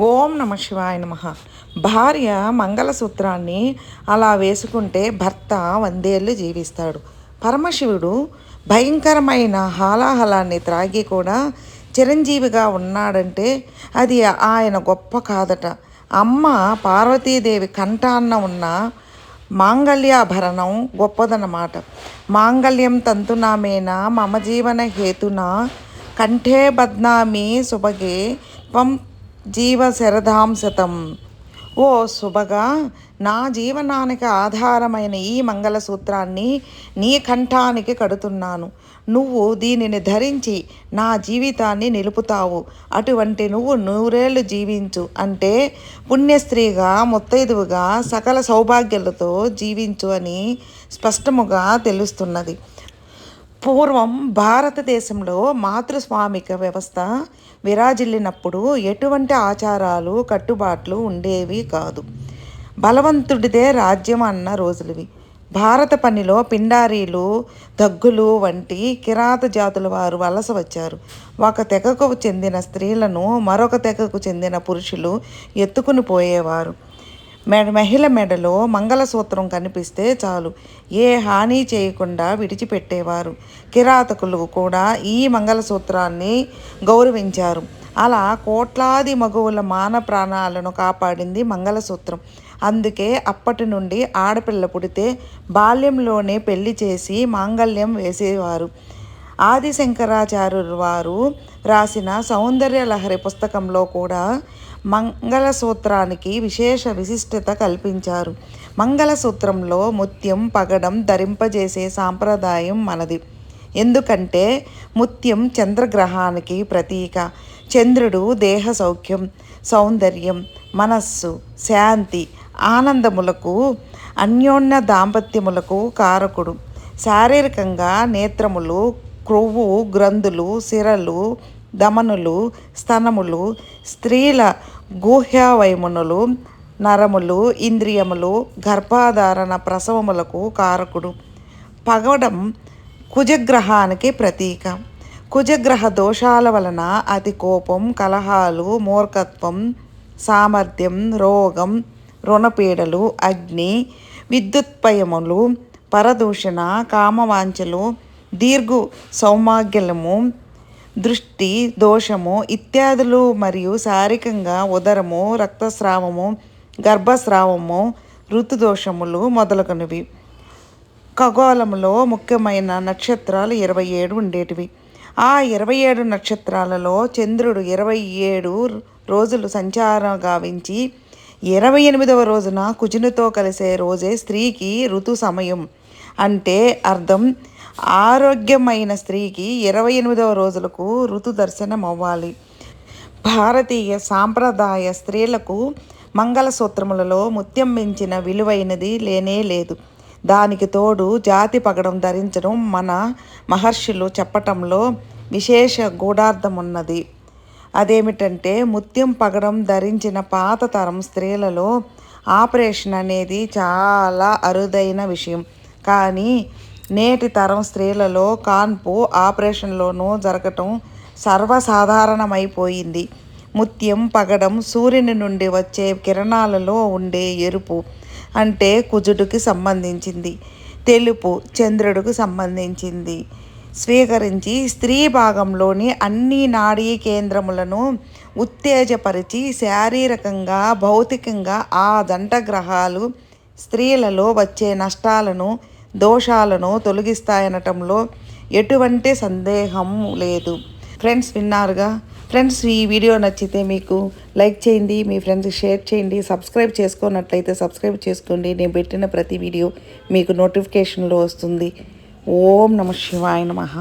ఓం నమ శివాయ నమ. భార్య మంగళసూత్రాన్ని అలా వేసుకుంటే భర్త వందేళ్ళు జీవిస్తాడు. పరమశివుడు భయంకరమైన హాలాహలాన్ని త్రాగి కూడా చిరంజీవిగా ఉన్నాడంటే అది ఆయన గొప్ప కాదట. అమ్మ పార్వతీదేవి కంఠాన్న ఉన్న మాంగళ్యాభరణం గొప్పదన్నమాట. మాంగళ్యం తంతునామేన మమ జీవన హేతున కంఠే బద్నామి సుభగే త్వం జీవ శరదాంశతం ఓ శుభగా నా జీవనానికి ఆధారమైన ఈ మంగళసూత్రాన్ని నీ కంఠానికి కడుతున్నాను. నువ్వు దీనిని ధరించి నా జీవితాన్ని నిలుపుతావు. అటువంటి నువ్వు నూరేళ్ళు జీవించు అంటే పుణ్యస్త్రీగా ముత్తైదువుగా సకల సౌభాగ్యాలతో జీవించు అని స్పష్టముగా తెలుస్తున్నది. పూర్వం భారతదేశంలో మాతృస్వామిక వ్యవస్థ విరాజిల్లినప్పుడు ఎటువంటి ఆచారాలు కట్టుబాట్లు ఉండేవి కాదు. బలవంతుడిదే రాజ్యం అన్న రోజులవి. భారత పనిలో పిండారీలు దగ్గులు వంటి కిరాత జాతుల వారు వలస వచ్చారు. ఒక తెగకు చెందిన స్త్రీలను మరొక తెగకు చెందిన పురుషులు ఎత్తుకుని పోయేవారు. మెడ మహిళ మెడలో మంగళసూత్రం కనిపిస్తే చాలు. ఏ హాని చేయకుండా విడిచిపెట్టేవారు. కిరాతకులు కూడా ఈ మంగళసూత్రాన్ని గౌరవించారు. అలా కోట్లాది మగువుల మాన ప్రాణాలను కాపాడింది మంగళసూత్రం. అందుకే అప్పటి నుండి ఆడపిల్ల పుడితే బాల్యంలోనే పెళ్ళి చేసి మాంగళ్యం వేసేవారు. ఆదిశంకరాచార్యులు వారు రాసిన సౌందర్య లహరి పుస్తకంలో కూడా మంగళసూత్రానికి విశేష విశిష్టత కల్పించారు. మంగళసూత్రంలో ముత్యం పగడం ధరింపజేసే సాంప్రదాయం మనది. ఎందుకంటే ముత్యం చంద్రగ్రహానికి ప్రతీక. చంద్రుడు దేహ సౌఖ్యం సౌందర్యం మనస్సు శాంతి ఆనందములకు అన్యోన్య దాంపత్యములకు కారకుడు. శారీరకంగా నేత్రములు క్రొవ్వు గ్రంథులు సిరలు దమనులు స్తనములు స్త్రీల గుహ్యావయమునులు నరములు ఇంద్రియములు గర్భాధారణ ప్రసవములకు కారకుడు. పగడం కుజగ్రహానికి ప్రతీక. కుజగ్రహ దోషాల వలన అతి కోపం కలహాలు మూర్ఖత్వం సామర్థ్యం రోగం రుణపీడలు అగ్ని విద్యుత్పయములు పరదూషణ కామవాంఛలు దీర్ఘ సౌమాగ్యలము దృష్టి దోషము ఇత్యాదులు మరియు శారీరకంగా ఉదరము రక్తస్రావము గర్భస్రావము ఋతుదోషములు మొదలగునవి. ఖగోళంలో ముఖ్యమైన నక్షత్రాలు ఇరవై ఏడు ఉండేటివి. ఆ ఇరవై ఏడు నక్షత్రాలలో చంద్రుడు ఇరవై ఏడు రోజులు సంచారం గావించి ఇరవై ఎనిమిదవ రోజున కుజునితో కలిసే రోజే స్త్రీకి ఋతు సమయం. అంటే అర్థం ఆరోగ్యమైన స్త్రీకి ఇరవై ఎనిమిదవ రోజులకు ఋతు దర్శనం అవ్వాలి. భారతీయ సాంప్రదాయ స్త్రీలకు మంగళసూత్రములలో ముత్యం మించిన విలువైనది లేనే లేదు. దానికి తోడు జాతి పగడం ధరించడం మన మహర్షులు చెప్పటంలో విశేష గూఢార్థం ఉన్నది అదేమిటంటే ముత్యం పగడం ధరించిన పాత తరం స్త్రీలలో ఆపరేషన్ అనేది చాలా అరుదైన విషయం. కానీ నేటి తరం స్త్రీలలో కాన్పు ఆపరేషన్లోనూ జరగటం సర్వసాధారణమైపోయింది. ముత్యం పగడం సూర్యుని నుండి వచ్చే కిరణాలలో ఉండే ఎరుపు అంటే కుజుడికి సంబంధించింది తెలుపు చంద్రుడికి సంబంధించింది. స్వీకరించి స్త్రీ భాగంలోని అన్ని నాడీ కేంద్రములను ఉత్తేజపరిచి శారీరకంగా భౌతికంగా ఆ దంట గ్రహాలు స్త్రీలలో వచ్చే నష్టాలను దోషాలను తొలగిస్తాయనటంలో ఎటువంటి సందేహం లేదు. ఫ్రెండ్స్ విన్నారుగా? ఫ్రెండ్స్ ఈ వీడియో నచ్చితే మీకు లైక్ చేయండి మీ ఫ్రెండ్స్కి షేర్ చేయండి సబ్స్క్రైబ్ చేసుకున్నట్లయితే సబ్స్క్రైబ్ చేసుకోండి. నేను పెట్టిన ప్రతి వీడియో మీకు నోటిఫికేషన్లో వస్తుంది. ఓం నమ శివాయ నమః.